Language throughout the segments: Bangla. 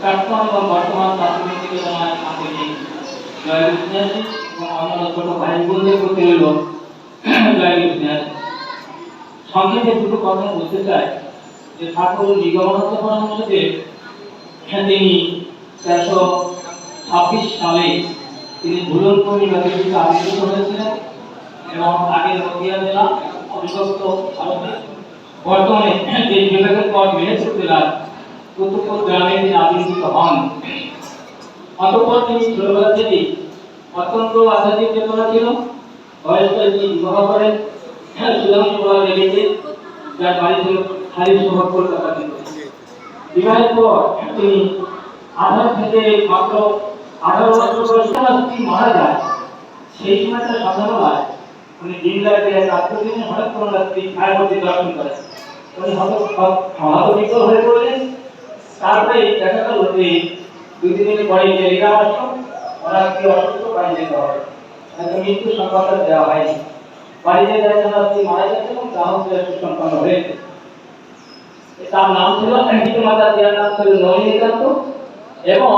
প্রাক্তন এবং বর্তমান ছাত্রছাত্রী তোমার আমাকে জয় বিজ্ঞানী এবং অন্যান্য ছোট ভাই বোনদের প্রতি রইল জয় বিজ্ঞানী সংক্ষেপে দুটো কথা বলতে চাই, যে ঠাকুর নিগমনাথ পরামর্শকে তিনি তেরোশো ছাব্বিশ সালে তিনি ভুলন পরিবারের দিকে আবির্ভূত হয়েছিলেন এবং আগে নদিয়া জেলা অবিভক্ত ভারতে। বর্তমানে যে বিভাগের পর মেহেরপুর জেলার কুতুবপুর গ্রামে তিনি আবির্ভূত হন। অতঃপর তিনি ছোটবেলা থেকেই অত্যন্ত আধ্যাত্মিক চেতনা ছিল। বয়সে তিনি বিবাহ করেন। সুধাংশু বলা লেগেছে যার বাড়ি ছিল খালি শহর কলকাতাতে বিবাহের পর তিনি আঠারো থেকে মাত্র আঠারো বছর বয়সে স্ত্রী মারা যায়। সেই সময়টা সন্ধ্যাবেলায় উনি দিন রাতে রাত্রে হঠাৎ কোনো রাত্রি ছায়াপতি দর্শন করেন। উনি হত হয়ে পড়লেন। তারপরে দেখা গেল যে দুই তিন দিন পরে টেলিগ্রাম আসলো ওনার কি অসুস্থ বাড়ি যেতে হবে? মৃত্যু সংবাদটা দেওয়া হয়নি। বাড়িতে দেখা গেল তিনি মারা গেছেন এবং দাহ সুসম্পন্ন হয়েছে। তার নাম ছিল মাতা যার নাম ছিল নলিনীকান্ত এবং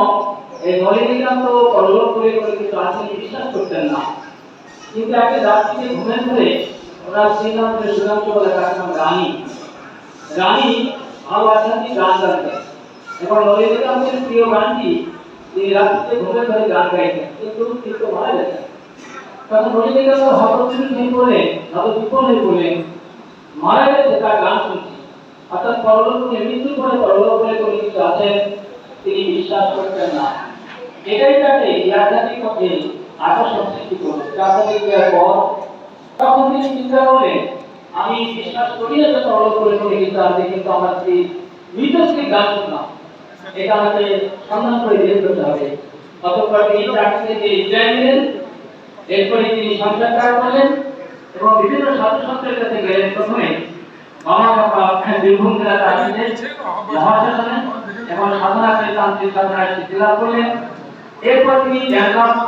এই নলিনীকান্ত পরলোক করে করে কিন্তু আসলে বিশ্বাস করতেন না। কিন্তু একটা রাত্রিতে ঘুমের ধরে ওনার সেই নাম ছিল সুধাংশু বলে তার নাম রানী। রানী ভালো আধ্যাত্মিক গান গাইতেন? এবং নলিনীকান্তের প্রিয় গানটি তিনি রাত্রিতে ঘুমের ধরে গান গাইতেন কিন্তু কিন্তু মারা গেছেন। তখন নলিনীকান্ত হতবিল হয়ে পড়লেন হতবিপল হয়ে পড়লেন। মারা গেছে, তার গান শুনছি। অর্থাৎ পরলোকে মৃত্যুর পরে পরলোক বলে কোনো কিছু আছেন তিনি বিশ্বাস করতেন না। এটাই তাকে আধ্যাত্মিক পথে আকর্ষণ সৃষ্টি করবে প্রাথমিক পর তখন তিনি চিন্তা করলেন, আমি বিশ্বাস করি না যে পরলোক বলে কোনো কিছু আছে, কিন্তু আমার স্ত্রী মৃত স্ত্রী গান শুনলাম এটা আমাকে সন্ধান করে বের করতে হবে। অতঃপর তিনি চাকরি থেকে ইসরায়েল নিলেন। এরপরে তিনি সংসার সাক্ষাৎকার করলেন এবং বিভিন্ন সাধু সন্তের কাছে গেলেন। প্রথমে এরপর তিনি সাধনা